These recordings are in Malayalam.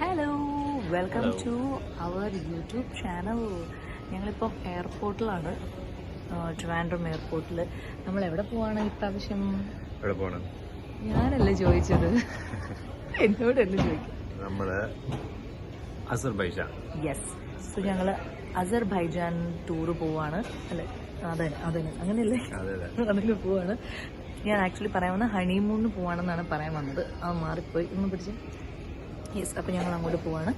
Hello welcome to our YouTube channel ഞങ്ങളിപ്പം എയർപോർട്ടിലാണ് ട്രിവാൻഡ്രം എയർപോർട്ടിൽ നമ്മൾ എവിടെ പോവാണ് ഇപ്രാവശ്യം? എവിടെ പോണം? ഞാനല്ലേ ചോദിച്ചത്. എന്നോടല്ലേ ചോദിക്കും നമ്മൾ അസർബൈജാൻ. യെസ് സോ ഞങ്ങൾ അസർബൈജാൻ ടൂർ പോവാണ്. അല്ലെ? അതെ അതെ അങ്ങനെയല്ലേ? അതെ അതെ അതിന് പോവാണ്. ഞാൻ ആക്ച്വലി പറയാൻ വന്ന ഹണിമൂണിന് പോവാണെന്നാണ് പറയാൻ വന്നത്. അത് മാറിപ്പോയി. ഒന്ന് പിടിച്ച്. യെസ് അപ്പോൾ ഞങ്ങൾ അങ്ങോട്ട് പോവാണ്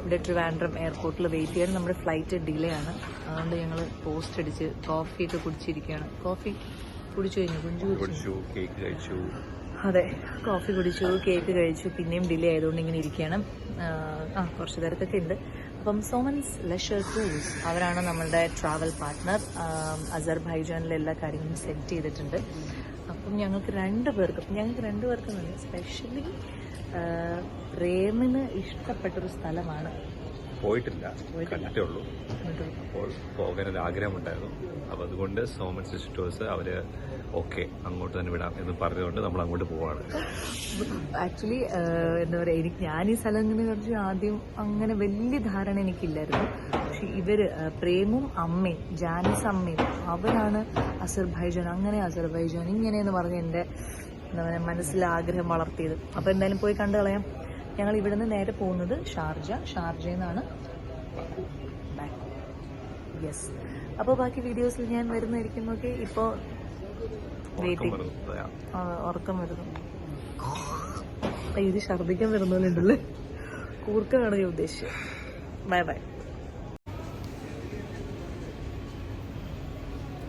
ഇവിടെ ട്രിവാൻഡ്രം എയർപോർട്ടിൽ വെയിറ്റ് ചെയ്യാൻ നമ്മുടെ ഫ്ലൈറ്റ് ഡിലേ ആണ്. അതുകൊണ്ട് ഞങ്ങൾ പോസ്റ്റ് അടിച്ച് കോഫിയൊക്കെ കുടിച്ചിരിക്കുകയാണ്. കോഫി കുടിച്ചു കഴിഞ്ഞു? കുഞ്ചു കുടിച്ചു കുടിച്ചു കേക്ക് കഴിച്ചു. അതെ കോഫി കുടിച്ചു കേക്ക് കഴിച്ചു. പിന്നെയും ഡിലേ ആയതുകൊണ്ട് ഇങ്ങനെ ഇരിക്കുകയാണ്. ആ, ആ കുറച്ച് തിരക്കൊക്കെ ഉണ്ട്. അപ്പം സോമൻസ് ലെഷർ ടൂസ് അവരാണ് നമ്മളുടെ ട്രാവൽ പാർട്ട്ണർ അസർബൈജാനിലെ എല്ലാ കാര്യങ്ങളും സെറ്റ് ചെയ്തിട്ടുണ്ട്. അപ്പം ഞങ്ങൾക്ക് രണ്ട് പേർക്കും ഞങ്ങൾക്ക് രണ്ട് പേർക്കും സ്പെഷ്യലി പ്രേമിന് ഇഷ്ടപ്പെട്ടൊരു സ്ഥലമാണ്. പോയിട്ടില്ല. കണ്ടിട്ടേ ഉള്ളൂ. അപ്പോൾ പോകാൻ ഒരു ആഗ്രഹമുണ്ടായിരുന്നു. അപ്പോൾ അതുകൊണ്ട് സോമൻ സിസ്റ്റേഴ്സ് അവർ ഓക്കെ അങ്ങോട്ട് തന്നെ വിടാം എന്ന് പറഞ്ഞുകൊണ്ട് നമ്മൾ അങ്ങോട്ട് പോവാണ്. ആക്ച്വലി എന്താ പറയുക എനിക്ക് ഞാൻ ഈ സ്ഥലത്തിനെ കുറിച്ച് ആദ്യം അങ്ങനെ വലിയ ധാരണ എനിക്കില്ലായിരുന്നു. പക്ഷെ ഇവർ പ്രേമും അമ്മയും ജാനിസ് അമ്മയും അവരാണ് അസർബൈജാൻ അങ്ങനെ അസർബൈജാൻ ഇങ്ങനെയെന്ന് പറഞ്ഞ് എന്റെ എന്താ പറയുക മനസ്സിൽ ആഗ്രഹം വളർത്തിയത്. അപ്പോൾ എന്തായാലും പോയി കണ്ടു കളയാം. ഞങ്ങൾ ഇവിടുന്ന് നേരെ പോകുന്നത് ഷാർജ ഷാർജയിൽ നിന്നാണ് യെസ് അപ്പോൾ ബാക്കി വീഡിയോസിൽ ഞാൻ വരുന്നതായിരിക്കും ഓക്കെ ഇപ്പോൾ ഉറക്കം വെയിറ്റിംഗ്. വരുന്നു. ഉറക്കം ഇത് ഛർദിക്കാൻ വരുന്നുണ്ടല്ലേ കൂർക്കാണ് ഞാൻ ഉദ്ദേശിച്ചത്. ബൈ ബൈ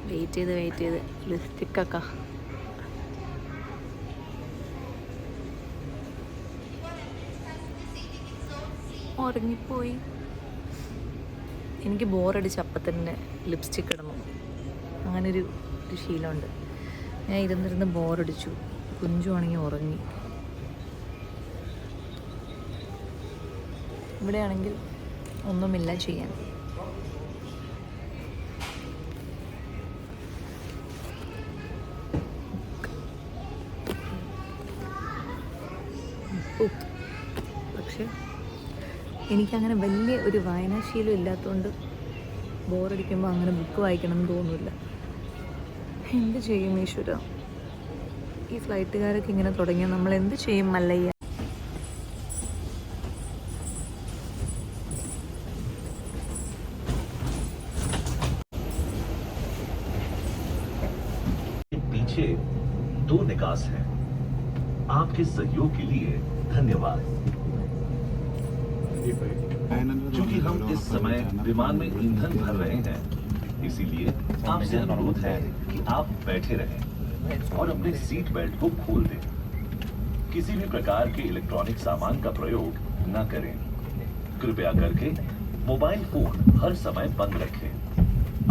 വെയിറ്റ് ചെയ്ത് വെയിറ്റ് ചെയ്ത്. ലിപ്സ്റ്റിക്കൊക്കെ ഉറങ്ങിപ്പോയി. എനിക്ക് ബോറടിച്ച് അപ്പം തന്നെ ലിപ്സ്റ്റിക് ഇടണം. അങ്ങനൊരു ഒരു ശീലമുണ്ട്. ഞാൻ ഇരുന്നിരുന്ന് ബോറടിച്ചു. കുഞ്ചുവാണെങ്കിൽ ഉറങ്ങി. ഇവിടെയാണെങ്കിൽ ഒന്നുമില്ല ചെയ്യാൻ ഉപ്പ്. പക്ഷെ എനിക്കങ്ങനെ വലിയ ഒരു വായനാശീലം ഇല്ലാത്തതുകൊണ്ട് ബോറടിക്കുമ്പോൾ അങ്ങനെ ബുക്ക് വായിക്കണം എന്ന് തോന്നില്ല എന്ത് ചെയ്യും ഈശ്വര ഈ ഫ്ലൈറ്റുകാരൊക്കെ ഇങ്ങനെ തുടങ്ങിയാൽ നമ്മൾ എന്ത് ചെയ്യും മല്ലയ്യ पीछे दो निकास हैं आपके सहयोग के लिए धन्यवाद क्योंकि हम इस समय विमान में ईंधन भर रहे हैं, इसीलिए आपसे अनुरोध है कि आप बैठे रहें और अपने सीट बेल्ट को खोल दें। किसी भी प्रकार के इलेक्ट्रॉनिक सामान का प्रयोग न करें। कृपया करके मोबाइल फ़ोन हर समय बंद रखें।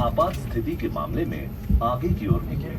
आपात स्थिति के मामले में आगे की ओर निकलें।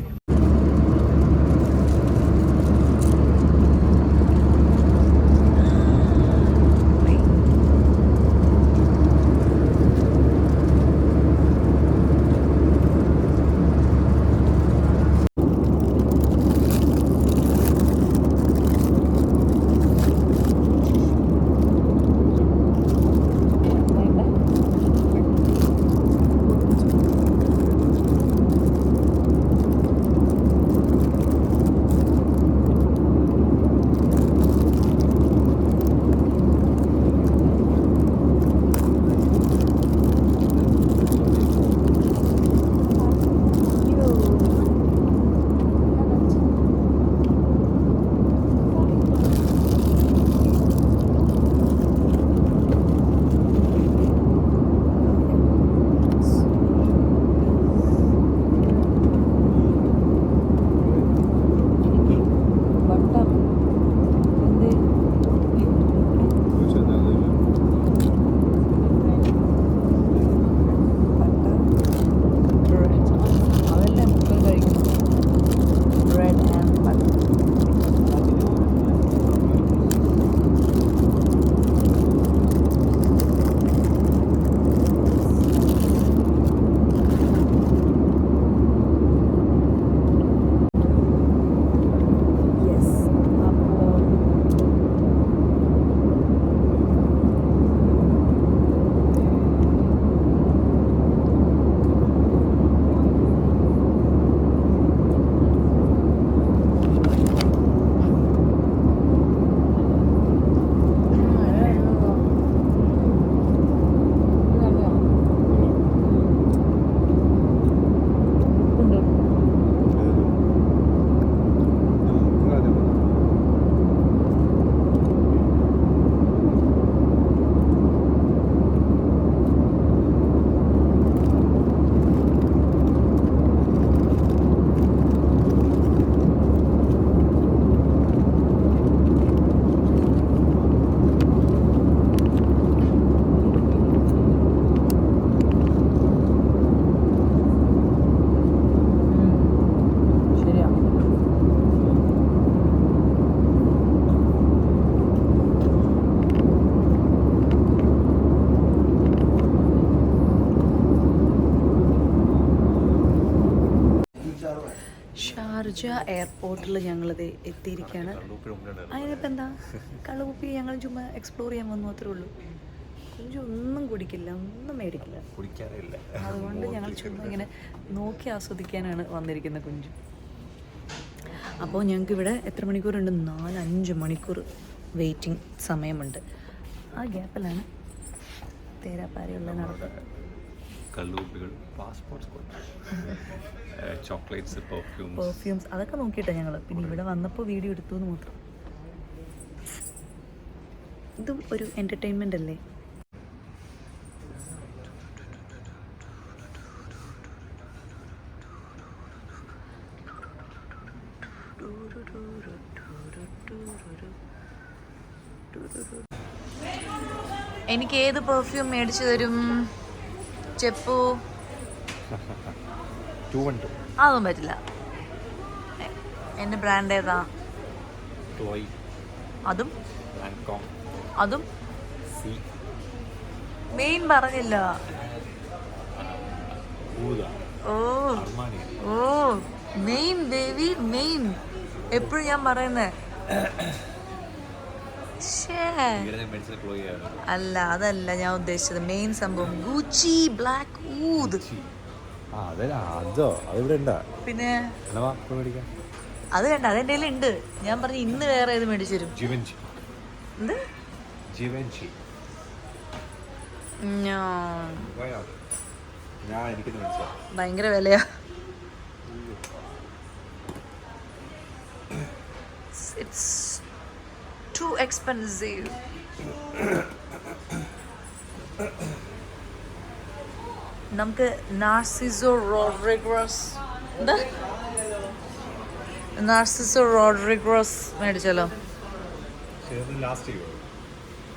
ഷാർജ എയർപോർട്ടിൽ ഞങ്ങളിത് എത്തിയിരിക്കുകയാണ് അതിനിപ്പോൾ എന്താ? കള്ളുകുപ്പി ഞങ്ങൾ ചുമ്മാ എക്സ്പ്ലോർ ചെയ്യാൻ വന്നു അത്രേ ഉള്ളൂ. കുഞ്ചു ഒന്നും കുടിക്കില്ല ഒന്നും മേടിക്കില്ല. കുടിക്കാറില്ല. അതുകൊണ്ട് ഞങ്ങൾ ചുമ്മാ ഇങ്ങനെ നോക്കി ആസ്വദിക്കാനാണ് വന്നിരിക്കുന്നത് കുഞ്ചു. അപ്പോൾ ഞങ്ങൾക്ക് ഇവിടെ എത്ര മണിക്കൂറുണ്ട്? നാലഞ്ച് മണിക്കൂർ വെയിറ്റിംഗ് സമയമുണ്ട്. ആ ഗ്യാപ്പിലാണ് തേരാപ്പാരയുള്ള നടത്തുന്നത് കള്ളുകുപ്പികൾ പാസ്പോർട്ട്സ് ചോക്ലേറ്റ്സ് പെർഫ്യൂംസ് പെർഫ്യൂംസ് അതൊക്കെ നോക്കിയിട്ടാണ് ഞങ്ങൾ പിന്നെ ഇവിടെ വന്നപ്പോൾ വീഡിയോ എടുത്തു എന്ന് മാത്രം. ഇതും ഒരു എന്റർടൈൻമെന്റ് അല്ലേ? എനിക്ക് ഏത് പെർഫ്യൂം മേടിച്ചു തരും? ചെപ്പു അതൊന്നും പറ്റില്ല. എന്റെ ബ്രാൻഡ് ഏതാ? അതും? അതും? മെയിൻ പറഞ്ഞില്ല. ഓ. ഓ. Main baby main. എപ്പോഴും ഞാൻ പറയുന്നേ. അല്ല അതല്ല ഞാൻ ഉദ്ദേശിച്ചത്. മെയിൻ സംഭവം ഗൂച്ചി ബ്ലാക്ക് അതോ പിന്നെ? അത് കണ്ട അതെന്റെ ഉണ്ട് ഞാൻ പറഞ്ഞു ഇന്ന് വേറെ ഏത് മേടിച്ചു തരും? ഭയങ്കര വിലയാ. ഇറ്റ്സ് ടു എക്സ്പെൻസീവ് നമുക്ക് നാർസിസോ റോഡ്രിഗ്രസ് എന്താ നാർസിസോ റോഡ്രിഗ്രസ് മേടിച്ചല്ലോ.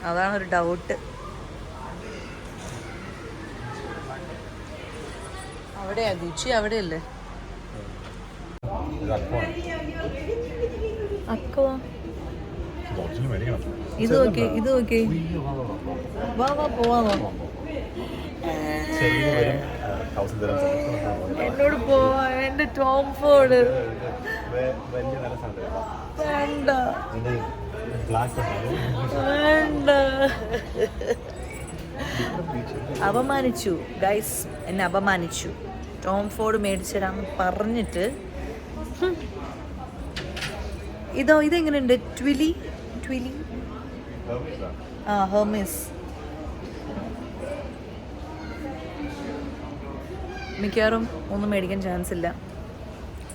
അതാണ് ഒരു ഡൗട്ട് അവിടെയാ ഗുച്ചി അവിടെയല്ലേ? അക്കോ ഇത് ഇത് വാ വാ പോവാ എന്നോട് പോവാ എന്റെ ടോം ഫോർഡ് വേണ്ട. അപമാനിച്ചു. ഗൈസ് എന്നെ അപമാനിച്ചു. ടോം ഫോർഡ് മേടിച്ചു തരാമെന്ന് പറഞ്ഞിട്ട്. ഇതോ ഇതെങ്ങനെയുണ്ട്? ട്വിലി? ട്വിലി ആ ഹെർമിസ് മിക്കവാറും ഒന്നും മേടിക്കാൻ ചാൻസ് ഇല്ല.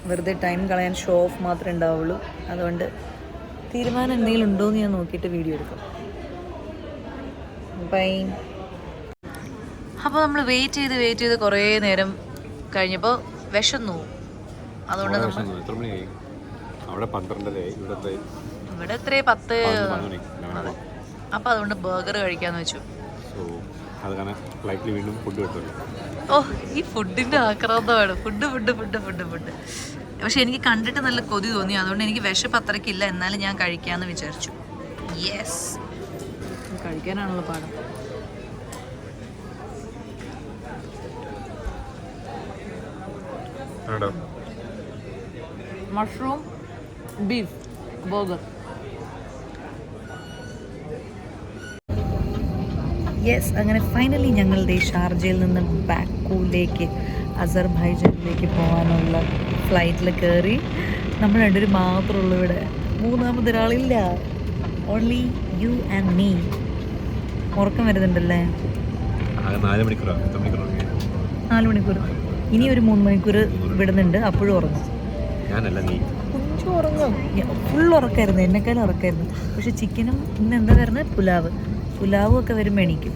വെറുതെ ടൈം കളയാൻ ഷോ ഓഫ് മാത്രമേ ഉണ്ടാവുള്ളൂ. അതുകൊണ്ട് തീരുമാനം എന്തെങ്കിലും ഉണ്ടോ എന്ന് ഞാൻ നോക്കിയിട്ട് വീഡിയോ എടുക്കാം. ബൈ അപ്പോൾ നമ്മൾ വെയിറ്റ് ചെയ്ത് വെയിറ്റ് ചെയ്ത് കുറേ നേരം കഴിഞ്ഞപ്പോൾ വിശന്നു. അതുകൊണ്ട് നമ്മൾ അവിടെ പന്ത്രണ്ടരയായി. ഇവിടുത്തെ? ഇവിടെ എത്രേ പത്ത് അപ്പൊ അപ്പോൾ അതുകൊണ്ട് ബർഗർ കഴിക്കാന്ന് വെച്ചു. വീണ്ടും ഫുഡ് ഓ ഈ ഫുഡിന്റെ ആക്രാന്തമാണ് food food food food food പക്ഷെ എനിക്ക് കണ്ടിട്ട് നല്ല കൊതി തോന്നി. അതുകൊണ്ട് എനിക്ക് വിശപ്പ് അത്രയ്ക്കില്ല എന്നാലും ഞാൻ കഴിക്കാന്ന് വിചാരിച്ചു. യെസ് കഴിക്കാനാണല്ലോ പാടം. മഷ്റൂം ബീഫ് ബർഗർ യെസ് അങ്ങനെ ഫൈനലി ഞങ്ങളുടെ ഷാർജയിൽ നിന്ന് ബാക്കൂലേക്ക് അസർബൈജാനിലേക്ക് പോകാനുള്ള ഫ്ലൈറ്റിൽ കയറി നമ്മൾ രണ്ടുപേരും മാത്രമുള്ളൂ ഇവിടെ. മൂന്നാമത് ഒരാളില്ല. ഓൺലി യു ആൻഡ് മീ ഉറക്കം വരുന്നുണ്ടല്ലേ? നാല് മണിക്കൂർ ഇനി ഒരു മൂന്ന് മണിക്കൂർ വിടുന്നുണ്ട്. അപ്പോഴും ഉറങ്ങും. ഉറങ്ങും. ഫുൾ ഉറക്കായിരുന്നു. എന്നെക്കാളും ഉറക്കായിരുന്നു. പക്ഷെ ചിക്കനും ഇന്ന് എന്താ വരുന്നത് പുലാവ്. പുലാവും ഒക്കെ വരുമ്പോൾ എണീക്കും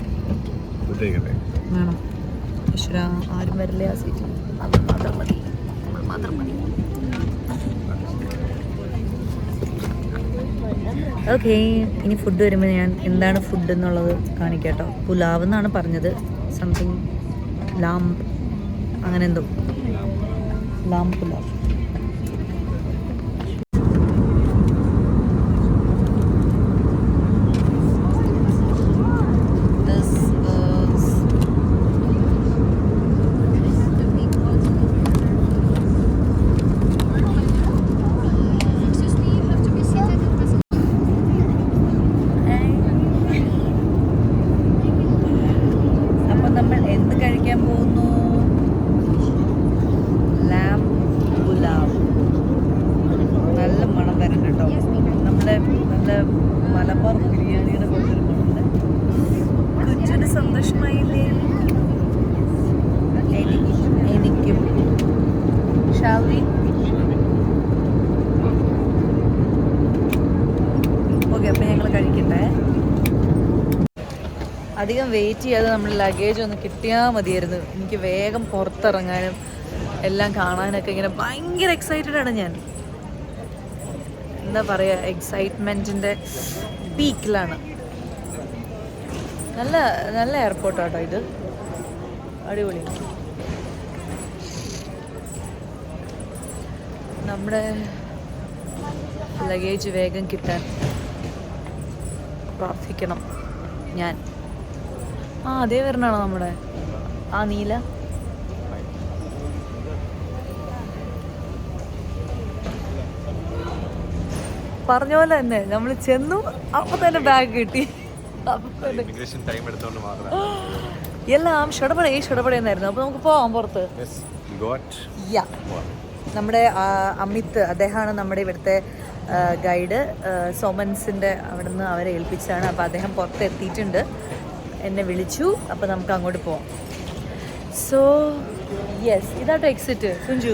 വേണം. ഈശ്വര ആരും വരില്ല ആ മാത്രം മതി. മാത്രം മതി. ഓക്കെ ഇനി ഫുഡ് വരുമ്പോൾ ഞാൻ എന്താണ് ഫുഡ് എന്നുള്ളത് കാണിക്കട്ടോ. പുലാവ് എന്നാണ് പറഞ്ഞത്. സംതിങ് ലാം അങ്ങനെ എന്തോ. ലാം പുലാവ്. മലബാർ ബിരിയാണിയുടെ കൊണ്ടുവരുന്നുണ്ട് കുഞ്ചിന് സന്തോഷമായില്ലേ? എനിക്കും. ഷാവി ഓക്കെ അപ്പം ഞങ്ങൾ കഴിക്കട്ടെ. അധികം വെയിറ്റ് ചെയ്യാതെ നമ്മൾ ലഗേജ് ഒന്ന് കിട്ടിയാൽ മതിയായിരുന്നു. എനിക്ക് വേഗം പുറത്തിറങ്ങാനും എല്ലാം കാണാനൊക്കെ ഇങ്ങനെ ഭയങ്കര എക്സൈറ്റഡ് ആണ് ഞാൻ. എന്താ പറയുക എക്സൈറ്റ്മെന്റിന്റെ പീക്കിലാണ് നല്ല നല്ല എയർപോർട്ടാട്ടോ ഇത്. അടിപൊളി. നമ്മുടെ ലഗേജ് വേഗം കിട്ടാൻ പ്രാർത്ഥിക്കണം ഞാൻ. ആ അതേ വരണാണോ നമ്മുടെ? ആ നീല? പറഞ്ഞ പോലെ തന്നെ. നമ്മൾ ചെന്നു അപ്പൊ തന്നെ ബാഗ് കിട്ടി. എല്ലാം തന്നെ. ഇമിഗ്രേഷൻ ടൈം എടുത്തോണ്ട് മാത്രം. എല്ലാം ഷടപടേ ഷടപടേ എന്നായിരുന്നു. അപ്പൊ നമുക്ക് പോവാം പുറത്ത്. നമ്മുടെ അമിത് അദ്ദേഹമാണ് നമ്മുടെ ഇവിടുത്തെ ഗൈഡ് സോമൻസിന്റെ അവിടുന്ന് നിന്ന് അവരെ ഏൽപ്പിച്ചാണ്. അപ്പോൾ അദ്ദേഹം പുറത്ത് എത്തിയിട്ടുണ്ട്. എന്നെ വിളിച്ചു. അപ്പോൾ നമുക്ക് അങ്ങോട്ട് പോവാം. സോ യെസ് ഇതാട്ടോ എക്സിറ്റ് കുഞ്ചു.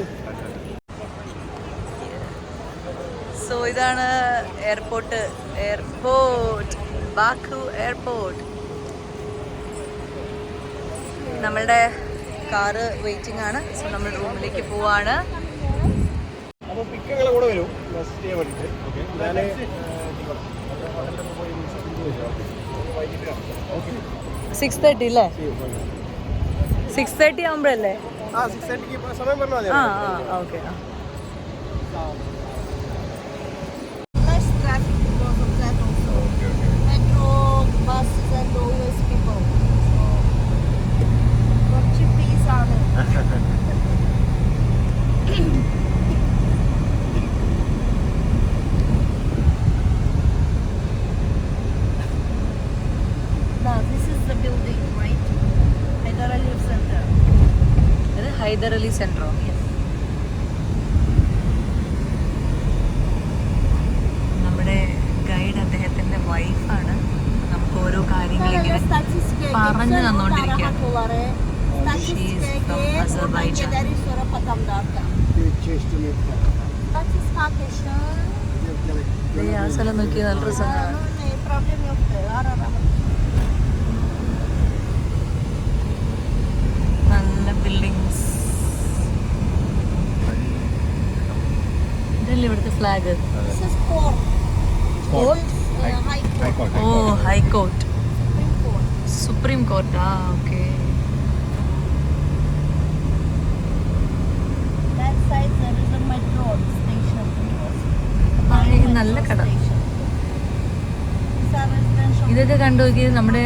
സോ ഇതാണ് എയർപോർട്ട് എയർപോർട്ട് ബാക്കു എയർപോർട്ട് നമ്മളുടെ കാറ് വെയിറ്റിംഗ് ആണ്. സോ നമ്മൾ റൂമിലേക്ക് പോവാണ്. സിക്സ് തേർട്ടി അല്ലേ സിക്സ് തേർട്ടി ആകുമ്പോഴല്ലേ ആ സിക്സ് തേർട്ടിക്ക് സമയം പറഞ്ഞാൽ മതി. ആ. ഇത് Heydar flag This is court. Court. High court. Oh high court supreme court supreme കോർട്ടാ okay That side there is a metro station. താഴെ നല്ല കട. ഇതൊക്കെ കണ്ടു നോക്കിയത് നമ്മുടെ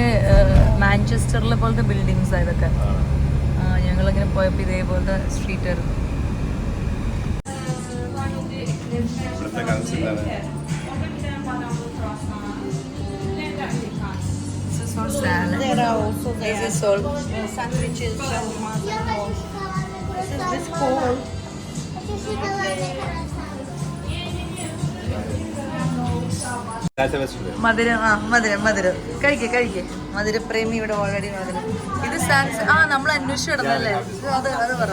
മാഞ്ചസ്റ്ററിലെ പോലത്തെ ബിൽഡിങ്സ് ഇതൊക്കെ. ആ, ഞങ്ങളിങ്ങനെ പോയപ്പോൾ ഇതേപോലത്തെ സ്ട്രീറ്റ് ആയിരുന്നു. ഇവിടുത്തെ എന്താണ് There are also there. This is all. sandwiches, shawarmas and all. This is this cold. മധുരം ആ മധുരം മധുരം കഴിക്കേ കഴിക്കേ മധുരപ്രേമി ഇവിടെ ഓൾറെഡി മധുരം ഇത് സാൻസ് ആ നമ്മൾ അന്വേഷിച്ചു കിടന്നല്ലേ ഇത് അത് അത് പറ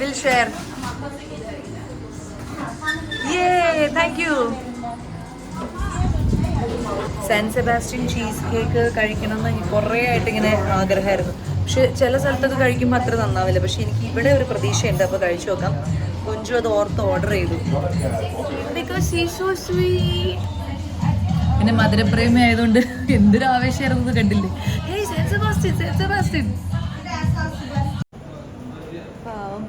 will share a thank you saint Sebastian cheese cake കഴിക്കണമെന്ന് കുറേ ആയിട്ട് ഇങ്ങനെ ആഗ്രഹമായിരുന്നു. പക്ഷെ ചില സ്ഥലത്തൊക്കെ കഴിക്കുമ്പോൾ അത്ര നന്നാവില്ല. പക്ഷെ എനിക്ക് ഇവിടെ ഒരു പ്രതീക്ഷയുണ്ട്. അപ്പോൾ കഴിച്ചു നോക്കാം. കൊഞ്ചു അത് ഓർത്ത് ഓർഡർ ചെയ്തു. ബിക്കോസ് പിന്നെ മധുരപ്രേമി ആയതുകൊണ്ട് എന്തൊരു ആവേശമായിരുന്നു കണ്ടില്ലേ? സെബാസ്റ്റ്യൻ സെന്റ് സെബാസ്റ്റ്യൻ പാവം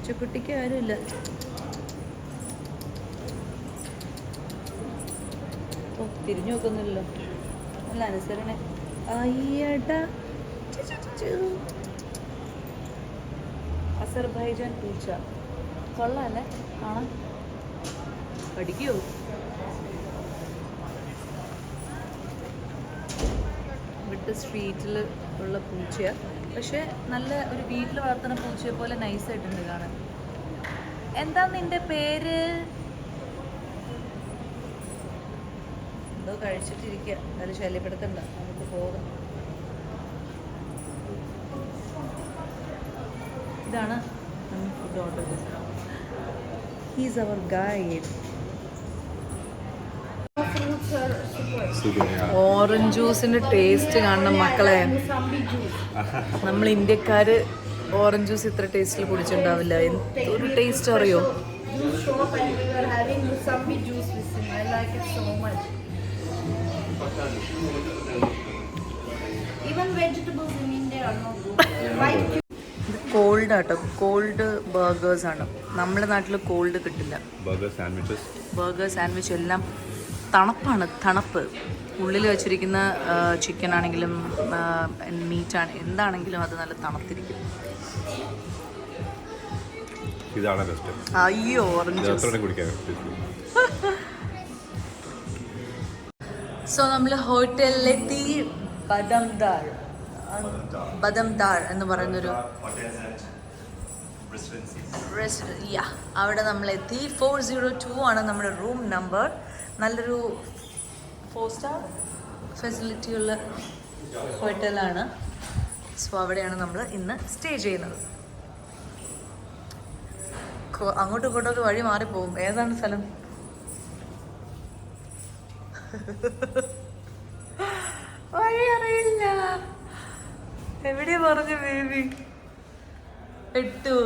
പൂച്ചക്കുട്ടിക്ക് ആരുമില്ല. ഓ തിരിഞ്ഞു നോക്കുന്നില്ലല്ലോ. അല്ല അനുസരണ. അയ്യട. അസർബൈജാൻ പൂച്ച. കൊള്ളാല്ലേ കാണാം. പഠിക്കോ? ഇവിടുത്തെ സ്ട്രീറ്റിൽ ഉള്ള പൂച്ചയാണ് പക്ഷെ നല്ല ഒരു വീട്ടിൽ വളർത്തുന്ന പൂച്ചയെ പോലെ നൈസായിട്ടുണ്ട് കാണാൻ. എന്താ നിന്റെ പേര്? എന്തോ കഴിച്ചിട്ടിരിക്കുക എന്നാലും ശല്യപ്പെടുത്തണ്ട. നമുക്ക് പോകാം. ഇതാണ് ഫുഡ് ഓർഡർ ചെയ്തത്. He's our guide fruits. Orange ജ്യൂസിന്റെ taste കാണണം മക്കളെ. നമ്മൾ ഇന്ത്യക്കാര് ഓറഞ്ച് ജ്യൂസ് ഇത്ര ടേസ്റ്റിൽ കുടിച്ചിട്ടുണ്ടാവില്ല. എന്തൊരു ടേസ്റ്റ് അറിയോ? കോൾഡ് ആട്ടോ. കോൾഡ് ബർഗേഴ്സ് ആണ്. നമ്മുടെ നാട്ടിൽ കോൾഡ് കിട്ടില്ല. ബർഗർ സാൻഡ്വിച്ചസ് ബർഗർ സാൻഡ്വിച്ച് എല്ലാം തണുപ്പാണ് തണുപ്പ്. ഉള്ളിൽ വെച്ചിരിക്കുന്ന ചിക്കൻ ആണെങ്കിലും മീറ്റ് മീറ്റാണ് എന്താണെങ്കിലും അത് നല്ല തണുത്തിരിക്കും. ഇതാണ് ബെസ്റ്റ്. അയ്യോ ഓറഞ്ച് ജ്യൂസ്. എത്ര കുടിക്കാൻ സോ നമ്മൾ ഹോട്ടലിലെത്തി ബദംദാർ ബദംദാർ എന്ന് പറയുന്നൊരു യാ അവിടെ നമ്മളെത്തി ഫോർ സീറോ ടു ആണ് നമ്മുടെ റൂം നമ്പർ. നല്ലൊരു ഫോർ സ്റ്റാർ ഫെസിലിറ്റിയുള്ള ഹോട്ടലാണ് സോ അവിടെയാണ് നമ്മൾ ഇന്ന് സ്റ്റേ ചെയ്യുന്നത്. അങ്ങോട്ടും ഇങ്ങോട്ടൊക്കെ വഴി മാറിപ്പോവും. ഏതാണ് സ്ഥലം? വഴി അറിയില്ല. എവിടെയാ പറഞ്ഞു ബേബി എട്ടു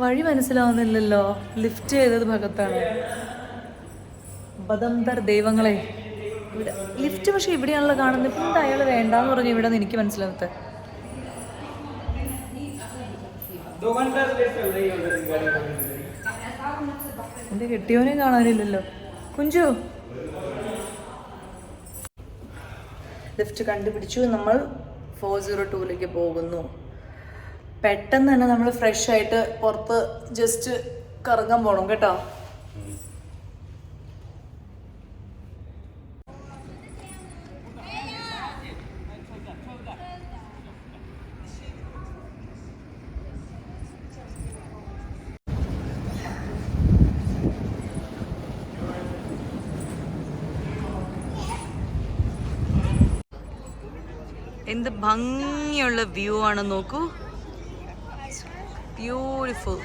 വഴി മനസ്സിലാവുന്നില്ലല്ലോ. ലിഫ്റ്റ് ചെയ്തത് ഭാഗത്താണ്. ബദംതർ ദൈവങ്ങളെ ഇവിടെ ലിഫ്റ്റ് പക്ഷെ ഇവിടെയാണല്ലോ കാണുന്നത്. എന്താ അയാൾ വേണ്ടാന്ന് പറഞ്ഞു ഇവിടെ നിന്ന് എനിക്ക് മനസ്സിലാവത്തെ എന്റെ കെട്ടിയവനെ കാണാനില്ലല്ലോ. കുഞ്ചു. ലിഫ്റ്റ് കണ്ടുപിടിച്ചു. നമ്മൾ ഫോർ സീറോ ടൂവിലേക്ക് പോകുന്നു. പെട്ടെന്ന് തന്നെ നമ്മൾ ഫ്രഷ് ആയിട്ട് പുറത്ത് ജസ്റ്റ് കറങ്ങാൻ പോണം കേട്ടോ. എന്ത് ഭംഗിയുള്ള വ്യൂ ആണ് നോക്കൂ. ബ്യൂട്ടിഫുൾ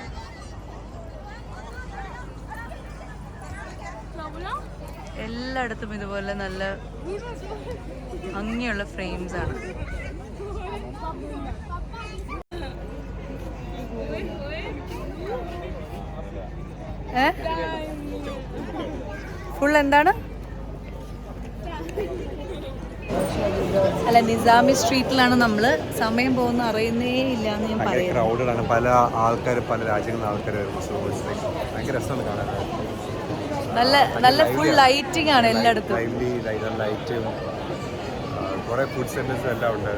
എല്ലായിടത്തും ഇതുപോലെ നല്ല ഭംഗിയുള്ള ഫ്രെയിംസ് ആണ്. ഫുൾ എന്താണ്? അല്ല നിസാമി സ്ട്രീറ്റിലാണ് നമ്മൾ സമയം പോകുന്ന അറിയുന്നേ ഇല്ല എന്ന് ഞാൻ പറയുന്നത് പറയുന്നു. ക്രൗഡഡ് ആണ്. പല ആൾക്കാർ പല രാജ്യങ്ങളിൽ നിന്ന് ആൾക്കാർ വരുന്നു സോ ഭയങ്കര രസമാണ് കാണാൻ. നല്ല നല്ല ഫുൾ ലൈറ്റിംഗ് ആണ് എല്ലായിടത്തും. ലൈറ്റും കുറേ ഫുഡ് എല്ലാം ഉണ്ട്.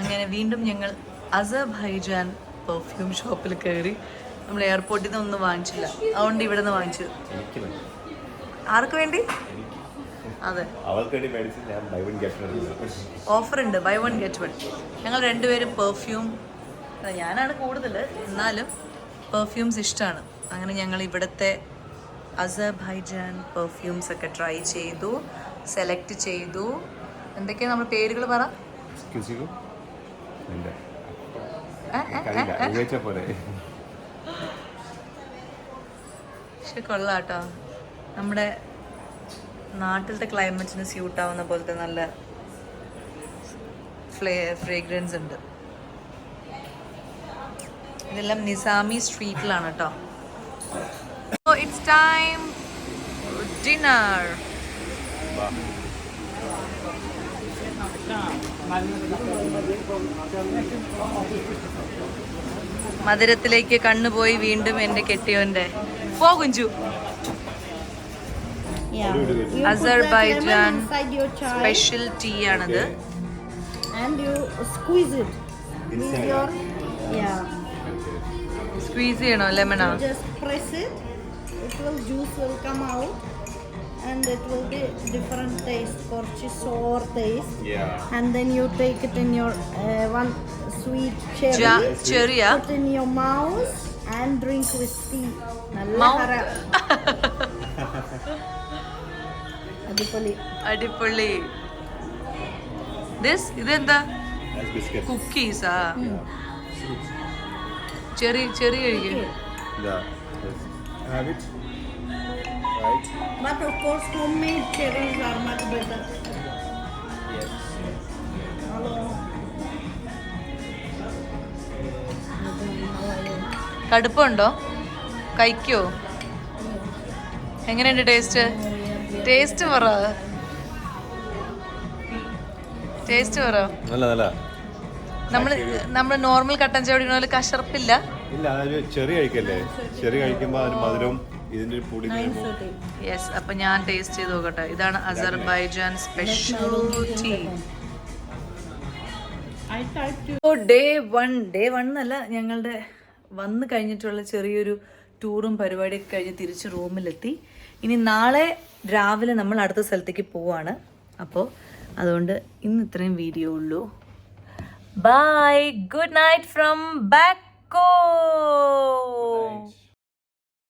അങ്ങനെ വീണ്ടും ഞങ്ങൾ അസർബൈജാൻ പെർഫ്യൂം ഷോപ്പിൽ കയറി. നമ്മൾ എയർപോർട്ടിൽ നിന്ന് ഒന്നും വാങ്ങിച്ചില്ല. അതുകൊണ്ട് ഇവിടെ നിന്ന് വാങ്ങിച്ചു. ആർക്ക് വേണ്ടി? അതെ. ഓഫർ ഉണ്ട്. ബൈ വൺ ഗെറ്റ് വൺ ഞങ്ങൾ രണ്ടുപേരും പെർഫ്യൂം ഞാനാണ് കൂടുതൽ എന്നാലും പെർഫ്യൂംസ് ഇഷ്ടമാണ് അങ്ങനെ ഞങ്ങൾ ഇവിടുത്തെ അസർബൈജാൻ പെർഫ്യൂംസ് ഒക്കെ ട്രൈ ചെയ്തു സെലക്ട് ചെയ്തു. എന്തൊക്കെയാ നമ്മൾ പേരുകൾ പറ? കൊള്ളാട്ടോ. പക്ഷെ നമ്മുടെ നാട്ടിലത്തെ ക്ലൈമറ്റിന് സ്യൂട്ട് ആവുന്ന പോലത്തെ നല്ല ഫ്ലേ ഫ്രേഗ്രൻസ് ഉണ്ട്. ഇതെല്ലാം നിസാമി സ്ട്രീറ്റിലാണ് കേട്ടോ ഇറ്റ്സ് ടൈം ഡിന്നർ മധുരത്തിലേക്ക് കണ്ണുപോയി വീണ്ടും എന്റെ കെട്ടിയോന്റെ. പോകുഞ്ചു Yeah. You put that Azerbaijan lemon inside your chai special tea ആണത് and you squeeze it with your yeah. Squeeze ചെയ്യണോ ലെമണാ Just press it. It will juice will come out. and it will be different taste, korchi sour taste. Yeah. And then you take it in your uh, one sweet cherry, ചെറിയ put in your mouth and drink with tea. നല്ല Mouth. ഹര. അടിപൊളി. അടിപൊളി. ദിസ് ഇതെന്താ? കുക്കീസാ ചെറിയ ചെറിയ കടുപ്പുണ്ടോ കഴിക്കോ? എങ്ങനെയുണ്ട് ടേസ്റ്റ് ടേസ്റ്റ് പറ. ടേസ്റ്റ് പറ. നല്ല നല്ല. നമ്മൾ നമ്മൾ നോർമൽ കട്ടൻ ചായ കുടിക്കുന്ന പോലെ കശർപ്പില്ല. ഇല്ല അതൊരു ചെറിയ കഴിക്കല്ലേ? ചെറിയ കഴിക്കുമ്പോൾ അതിന് മധുരവും ഇതിന്റെ ഒരു പൊടി യെസ് അപ്പൊ ഞാൻ ടേസ്റ്റ് ചെയ്ത് നോക്കട്ടെ. ഇതാണ് Azerbaijan special tea. Day one day one എന്നല്ല ഞങ്ങളുടെ വന്ന് കഴിഞ്ഞിട്ടുള്ള ചെറിയൊരു ടൂറും പരിപാടിയൊക്കെ കഴിഞ്ഞ് തിരിച്ച് റൂമിലെത്തി ഇനി നാളെ രാവിലെ നമ്മൾ അടുത്ത സ്ഥലത്തേക്ക് പോവാണ്. അപ്പോൾ അതുകൊണ്ട് ഇന്ന് ഇത്രയും വീഡിയോ ഉള്ളൂ. Bye good night from Baku